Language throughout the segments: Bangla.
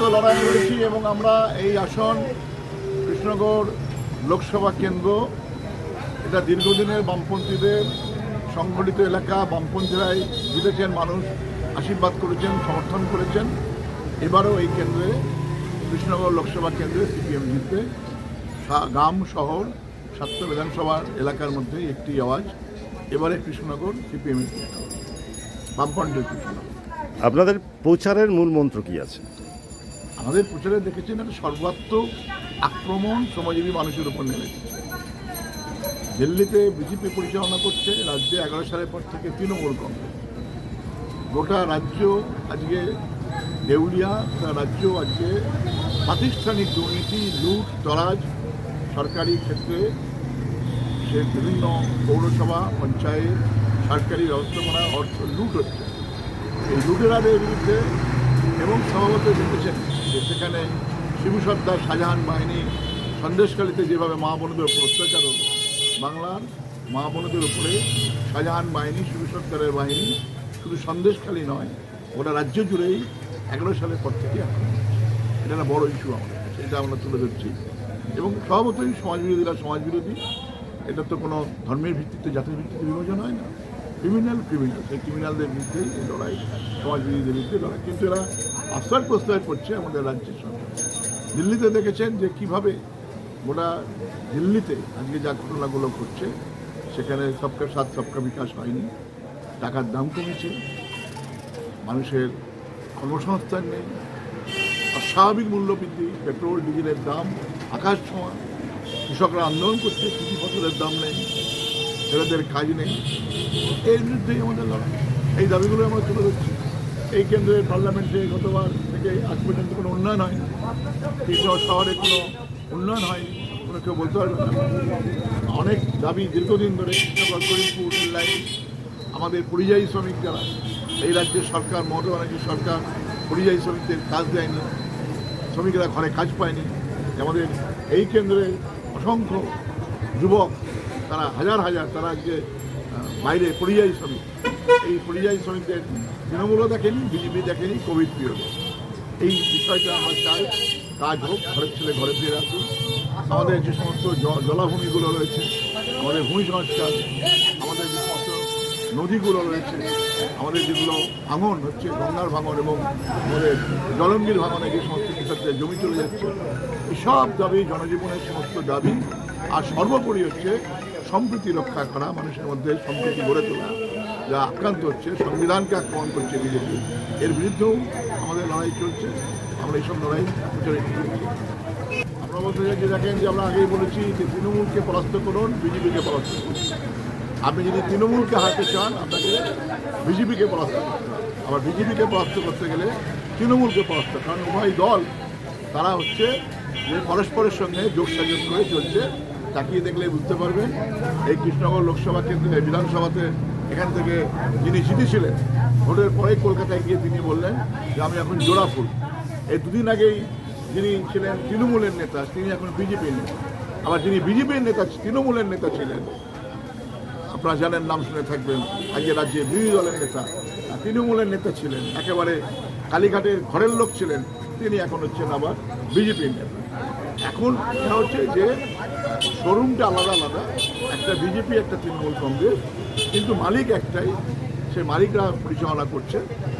তো লড়াই করেছি এবং আমরা এই আসন কৃষ্ণনগর লোকসভা কেন্দ্র, এটা দীর্ঘদিনের বামপন্থীদের সংগঠিত এলাকা, বামপন্থীরাই জিতেছেন, মানুষ আশীর্বাদ করেছেন, সমর্থন করেছেন। এবারও এই কেন্দ্রে, কৃষ্ণনগর লোকসভা কেন্দ্রে সিপিএম জিতবে। গ্রাম, শহর সাতটা বিধানসভার এলাকার মধ্যে একটি আওয়াজ। এবারে কৃষ্ণনগর সিপিএম বামপন্থী কৃষ্ণনগর। আপনাদের প্রচারের মূল মন্ত্র কি আছে? আমাদের প্রচারে দেখেছেন একটা সর্বাত্মক আক্রমণ শ্রমজীবী মানুষের উপর নেমেছে। দিল্লিতে বিজেপি পরিচালনা করছে রাজ্যে এগারো সালের পর থেকে তৃণমূল কংগ্রেস। গোটা রাজ্য আজকে দেউলিয়া রাজ্য আজকে প্রাতিষ্ঠানিক দুর্নীতি, লুট, তরাজ সরকারি ক্ষেত্রে সে বিভিন্ন পৌরসভা, পঞ্চায়েত, সরকারি ব্যবস্থাপনা, অর্থ লুট হচ্ছে। এই লুটেরাদের বিরুদ্ধে এবং স্বভাবত দেখেছেন যে সেখানে শিবু সর্দার শাহজাহান বাহিনী সন্দেশকালীতে যেভাবে মা বোনদের উপর অত্যাচার হলো, বাংলার মা বোনদের উপরে শাহজাহান বাহিনী, শিবু সর্দারের বাহিনী শুধু সন্দেশখালী নয় ওটা রাজ্য জুড়েই এগারো সালের পর থেকে এটা একটা বড় ইস্যু আমাদের কাছে, এটা আমরা তুলে ধরছি। এবং স্বভাবতই সমাজ বিরোধীরা সমাজ বিরোধী এটা তো কোনো ধর্মের ভিত্তিতে, জাতির ভিত্তিতে বিভাজন হয় না। ক্রিমিনাল ক্রিমিনাল সেই ক্রিমিনালদের বিরুদ্ধেই এই লড়াই সমাজ বিরোধীদের বিরুদ্ধে লড়াই। কিন্তু এরা আশ্রয় প্রশ্রয় করছে আমাদের রাজ্যের সরকার। দিল্লিতে দেখেছেন যে কীভাবে গোটা দিল্লিতে আজকে যা ঘটনাগুলো ঘটছে, সেখানে সবকা সাথ, সবকা বিকাশ হয়নি। টাকার দাম কমেছে। মানুষের কর্মসংস্থান নেই। অস্বাভাবিক মূল্যবৃদ্ধি পেট্রোল, ডিজেলের দাম, আকাশ ছোঁয়া। কৃষকরা আন্দোলন করছে, কৃষি ফসলের দাম নেই। ছেলেদের কাজ নেই। এর বিরুদ্ধেই আমাদের লড়াই। এই দাবিগুলো আমরা তুলে ধরছি। এই কেন্দ্রের পার্লামেন্টে গতবার থেকে আজ পর্যন্ত কোনো উন্নয়ন হয়নি। কৃষ্ণ শহরে কোনো উন্নয়ন হয়নি, কোনো কেউ বলতে পারবে না। অনেক দাবি দীর্ঘদিন ধরে করিমপুর লাইন আমাদের পরিযায়ী শ্রমিক যারা, এই রাজ্যের সরকার, মমতা ব্যানার্জির সরকার পরিযায়ী শ্রমিকদের কাজ দেয়নি, শ্রমিকরা ঘরে কাজ পায়নি। আমাদের এই কেন্দ্রে অসংখ্য যুবক তারা হাজার হাজার, তারা আজকে বাইরে পরিযায়ী শ্রমিক, এই পরিযায়ী শ্রমিকদের তৃণমূলও দেখেনি, বিজেপি দেখেনি, কোভিড পিরিয়ডে এই বিষয়টা আমার চাই, কাজ হোক, ঘরের ছেলে ঘরে ফিরে আসুন আমাদের যে সমস্ত জলাভূমিগুলো রয়েছে, আমাদের ভূমি সংস্কার, আমাদের যে সমস্ত নদীগুলো রয়েছে, আমাদের যেগুলো ভাঙন হচ্ছে, গঙ্গার ভাঙন এবং আমাদের জলঙ্গির ভাঙনে যে সমস্ত কৃষকদের জমি চলে যাচ্ছে, এসব দাবি জনজীবনের সমস্ত দাবি। আর সর্বোপরি হচ্ছে সম্প্রীতি রক্ষা করা, মানুষের মধ্যে সম্প্রীতি গড়ে তোলা, যা আক্রান্ত হচ্ছে, সংবিধানকে আক্রমণ করছে বিজেপি। এর বিরুদ্ধেও আমাদের লড়াই চলছে, আমরা এইসব লড়াই প্রচারে চলেছি আমরা বলতে চাই যে দেখেন যে আমরা আগেই বলেছি যে তৃণমূলকে পরাস্ত করুন, বিজেপিকে পরাস্ত করুন। আপনি যদি তৃণমূলকে হারাতে চান, আপনাকে বিজেপিকে পরাস্ত করতে আবার বিজেপিকে পরাস্ত করতে গেলে তৃণমূলকে পরাস্ত কারণ উভয় দল, তারা হচ্ছে যে পরস্পরের সঙ্গে যোগ সাযোগ করে চলছে। তাকিয়ে দেখলে বুঝতে পারবেন এই কৃষ্ণনগর লোকসভা কেন্দ্রে বিধানসভাতে এখান থেকে যিনি জিতেছিলেন ভোটের পরে কলকাতায় গিয়ে তিনি বললেন যে আমি এখন জোড়া ফুল এই দুদিন আগেই যিনি ছিলেন তৃণমূলের নেতা, তিনি এখন বিজেপির নেতা। আবার যিনি বিজেপির নেতা, তৃণমূলের নেতা ছিলেন, আপনারা জানেন, নাম শুনে থাকবেন আজকে রাজ্যে বিরোধী দলের নেতা তৃণমূলের নেতা ছিলেন, একেবারে কালীঘাটের ঘরের লোক ছিলেন, তিনি এখন হচ্ছেন আবার বিজেপির নেতা। এখন এটা হচ্ছে যে শোরুমটা আলাদা আলাদা। একটা বিজেপি একটা তৃণমূল কংগ্রেস। কিন্তু মালিক একটাই সে মালিকরা পরিচালনা করছে।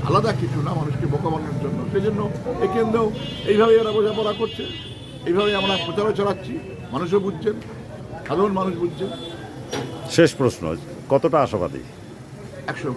আলাদা কিছু না মানুষকে বোকা বানানোর জন্য। সেই জন্য এই কেন্দ্রেও এইভাবে এরা বোঝাপড়া করছে। এইভাবে আমরা প্রচারও চালাচ্ছি। মানুষও বুঝছেন সাধারণ মানুষ বুঝছেন। শেষ প্রশ্ন কতটা আশাবাদী? একশো